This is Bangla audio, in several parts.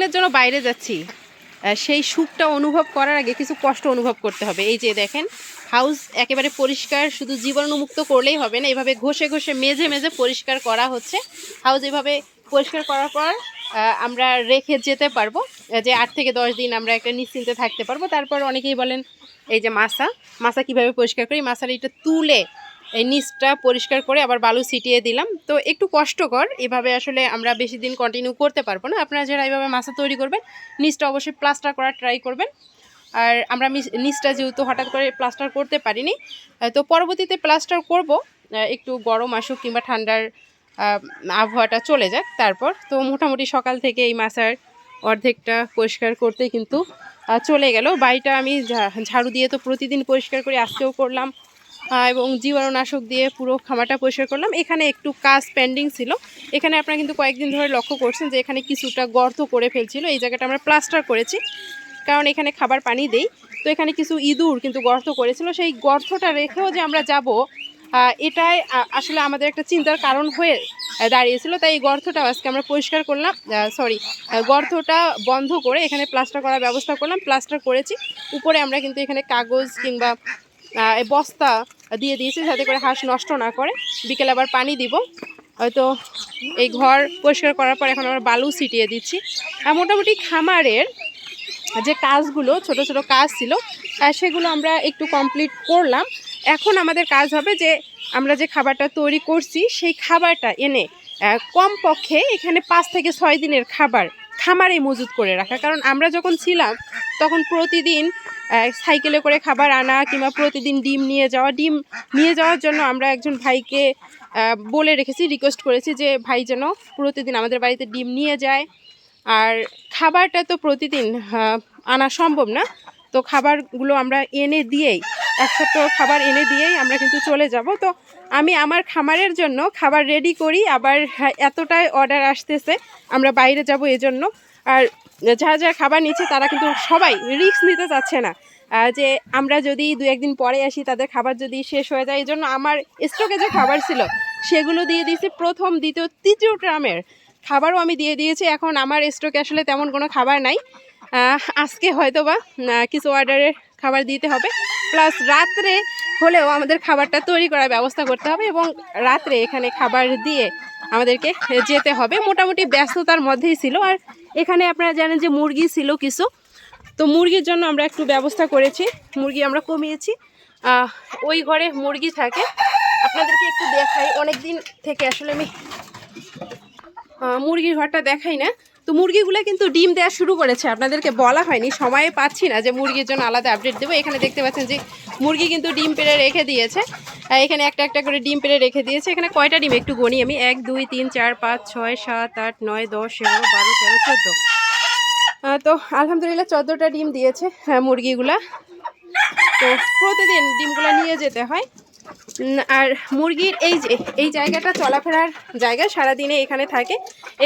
দিনের জন্য বাইরে যাচ্ছি সেই সুখটা অনুভব করার আগে কিছু কষ্ট অনুভব করতে হবে। এই যে দেখেন হাউস একেবারে পরিষ্কার, শুধু জীবাণুমুক্ত করলেই হবে না, এভাবে ঘষে ঘষে মেঝে মেঝে পরিষ্কার করা হচ্ছে। হাউস এভাবে পরিষ্কার করার পর আমরা রেখে যেতে পারব যে আট থেকে দশ দিন আমরা একটা নিশ্চিন্তে থাকতে পারব। তারপর অনেকেই বলেন, এই যে মাছা মাছা কীভাবে পরিষ্কার করি? মাছার এটা তুলে এই নিচটা পরিষ্কার করে আবার বালু ছিটিয়ে দিলাম। তো একটু কষ্টকর, এভাবে আসলে আমরা বেশি দিন কন্টিনিউ করতে পারব না। আপনারা যারা এইভাবে মাছা তৈরি করবেন, নিচটা অবশ্যই প্লাস্টার করার ট্রাই করবেন। আর আমরা নিচটা যেহেতু হঠাৎ করে প্লাস্টার করতে পারিনি তো পরবর্তীতে প্লাস্টার করব একটু গরম আসুক কিংবা ঠান্ডার আবহাওয়াটা চলে যাক তারপর। তো মোটামুটি সকাল থেকে এই মাছার অর্ধেকটা পরিষ্কার করতে কিন্তু চলে গেল। বাড়িটা আমি ঝাড়ু দিয়ে তো প্রতিদিন পরিষ্কার করে আজকেও করলাম। এবং জীবাণুনাশক দিয়ে পুরো খামারটা পরিষ্কার করলাম। এখানে একটু কাজ পেন্ডিং ছিল। এখানে আপনারা কিন্তু কয়েকদিন ধরে লক্ষ্য করছেন যে এখানে কিছুটা গর্ত করে ফেলছিল। এই জায়গাটা আমরা প্লাস্টার করেছি, কারণ এখানে খাবার পানি দেই। তো এখানে কিছু ইঁদুর কিন্তু গর্ত করেছিল। সেই গর্তটা রেখেও যে আমরা যাব এটাই আসলে আমাদের একটা চিন্তার কারণ হয়ে দাঁড়িয়েছিল। তাই এই গর্তটাও আজকে আমরা পরিষ্কার করলাম। সরি গর্তটা বন্ধ করে এখানে প্লাস্টার করার ব্যবস্থা করলাম। প্লাস্টার করেছি। উপরে আমরা কিন্তু এখানে কাগজ কিংবা বস্তা দিয়ে দিয়েছি যাতে করে হাঁস নষ্ট না করে। বিকেলে আবার পানি দিব। হয়তো এই ঘর পরিষ্কার করার পর এখন আমরা বালু ছিটিয়ে দিচ্ছি। আর মোটামুটি খামারের যে কাজগুলো, ছোট ছোট কাজ ছিল সেগুলো আমরা একটু কমপ্লিট করলাম। এখন আমাদের কাজ হবে যে আমরা যে খাবারটা তৈরি করছি, সেই খাবারটা এনে কমপক্ষে এখানে পাঁচ থেকে ছয় দিনের খাবার খামারে মজুত করে রাখা। কারণ আমরা যখন ছিলাম, তখন প্রতিদিন সাইকেলে করে খাবার আনা কিংবা প্রতিদিন ডিম নিয়ে যাওয়া ডিম নিয়ে যাওয়ার জন্য আমরা একজন ভাইকে বলে রেখেছি রিকোয়েস্ট করেছি যে ভাই যেন প্রতিদিন আমাদের বাড়িতে ডিম নিয়ে যায়। আর খাবারটা তো প্রতিদিন আনা সম্ভব না। তো খাবারগুলো আমরা এনে দিয়েই এক সপ্তাহ খাবার এনে দিয়েই আমরা কিন্তু চলে যাব। তো আমি আমার খামারের জন্য খাবার রেডি করি। আবার হ্যাঁ, এতটাই অর্ডার আসতেছে। আমরা বাইরে যাব এজন্য। আর যারা যারা খাবার নিচ্ছে তারা কিন্তু সবাই রিস্ক নিতে চাচ্ছে না। যে আমরা যদি দু একদিন পরে আসি, তাদের খাবার যদি শেষ হয়ে যায় এই জন্য আমার স্টকে যে খাবার ছিল, সেগুলো দিয়ে দিয়েছি প্রথম, দ্বিতীয়, তৃতীয় ট্রামের খাবারও আমি দিয়ে দিয়েছি। এখন আমার স্টকে আসলে তেমন কোনো খাবার নাই। আজকে হয়তো বা কিছু অর্ডারের খাবার দিতে হবে। প্লাস রাত্রে হলেও আমাদের খাবারটা তৈরি করার ব্যবস্থা করতে হবে এবং রাত্রে এখানে খাবার দিয়ে আমাদেরকে যেতে হবে। মোটামুটি ব্যস্ততার মধ্যেই ছিল। আর এখানে আপনারা জানেন যে মুরগি ছিল কিছু। তো মুরগির জন্য আমরা একটু ব্যবস্থা করেছি। মুরগি আমরা কমিয়েছি। ওই ঘরে মুরগি থাকে। আপনাদেরকে একটু দেখাই। অনেক দিন থেকে আসলে আমি মুরগির ঘরটা দেখাই না। তো মুরগিগুলো কিন্তু ডিম দেওয়া শুরু করেছে। আপনাদেরকে বলা হয়নি, সময়ে পাচ্ছি না যে মুরগির জন্য আলাদা আপডেট দেবো। এখানে দেখতে পাচ্ছেন যে মুরগি কিন্তু ডিম পেড়ে রেখে দিয়েছে। এখানে একটা একটা করে ডিম পেড়ে রেখে দিয়েছে। এখানে কয়টা ডিম একটু গণি আমি। এক, দুই, তিন, চার, পাঁচ, ছয়, সাত, আট, নয়, দশ, এগারো, বারো, তেরো, চোদ্দ। তো আলহামদুলিল্লাহ চোদ্দোটা ডিম দিয়েছে হ্যাঁ মুরগিগুলা। তো প্রতিদিন ডিমগুলো নিয়ে যেতে হয়। আর মুরগির এই যে, এই জায়গাটা চলাফেরার জায়গা, সারাদিনে এখানে থাকে।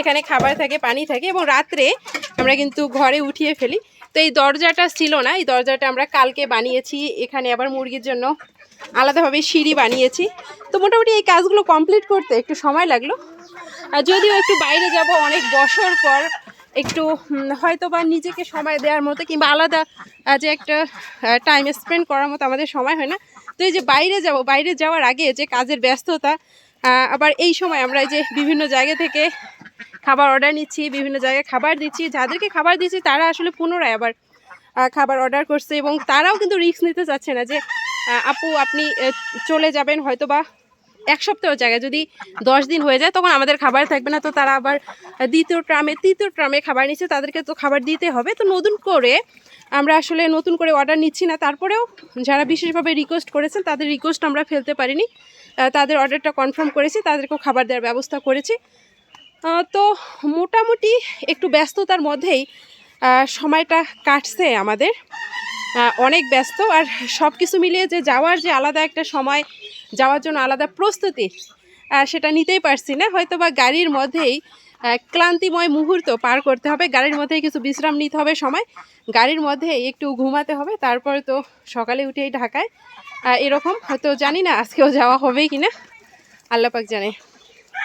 এখানে খাবার থাকে, পানি থাকে এবং রাত্রে আমরা কিন্তু ঘরে উঠিয়ে ফেলি। তো এই দরজাটা ছিল না, এই দরজাটা আমরা কালকে বানিয়েছি। এখানে আবার মুরগির জন্য আলাদাভাবে সিঁড়ি বানিয়েছি। তো মোটামুটি এই কাজগুলো কমপ্লিট করতে একটু সময় লাগল। আর যদিও একটু বাইরে যাব, অনেক বছর পর একটু হয়তো বা নিজেকে সময় দেওয়ার মতো কিংবা আলাদা যে একটা টাইম স্পেন্ড করার মতো আমাদের সময় হয় না। তো এই যে বাইরে যাব, বাইরে যাওয়ার আগে যে কাজের ব্যস্ততা আবার এই সময় আমরা এই যে বিভিন্ন জায়গা থেকে খাবার অর্ডার নিচ্ছি, বিভিন্ন জায়গায় খাবার দিচ্ছি, যাদেরকে খাবার দিচ্ছি তারা আসলে পুনরায় আবার খাবার অর্ডার করছে এবং তারাও কিন্তু রিস্ক নিতে চাচ্ছে না যে আপু আপনি চলে যাবেন হয়তো বা এক সপ্তাহের জায়গায়। যদি দশ দিন হয়ে যায় তখন আমাদের খাবার থাকবে না, তো তারা আবার দ্বিতীয় ট্রামে, তৃতীয় ট্রামে খাবার নিচ্ছে, তাদেরকে তো খাবার দিতে হবে। তো নতুন করে আমরা আসলে নতুন করে অর্ডার নিচ্ছি না। তারপরেও যারা বিশেষভাবে রিকোয়েস্ট করেছেন, তাদের রিকোয়েস্ট আমরা ফেলতে পারিনি। তাদের অর্ডারটা কনফার্ম করেছি, তাদেরকেও খাবার দেওয়ার ব্যবস্থা করেছি। তো মোটামুটি একটু ব্যস্ততার মধ্যেই সময়টা কাটছে আমাদের। অনেক ব্যস্ত আর সব কিছু মিলিয়ে যে যাওয়ার যে আলাদা একটা সময়, যাওয়ার জন্য আলাদা প্রস্তুতি সেটা নিতেই পারছি না। হয়তো বা গাড়ির মধ্যেই ক্লান্তিময় মুহূর্ত পার করতে হবে। গাড়ির মধ্যে কিছু বিশ্রাম নিতে হবে সময়। গাড়ির মধ্যে একটু ঘুমাতে হবে, তারপরে তো সকালে উঠেই ঢাকায়। এরকম। হয়তো জানি না আজকেও যাওয়া হবে কি না আল্লাপাক জানে।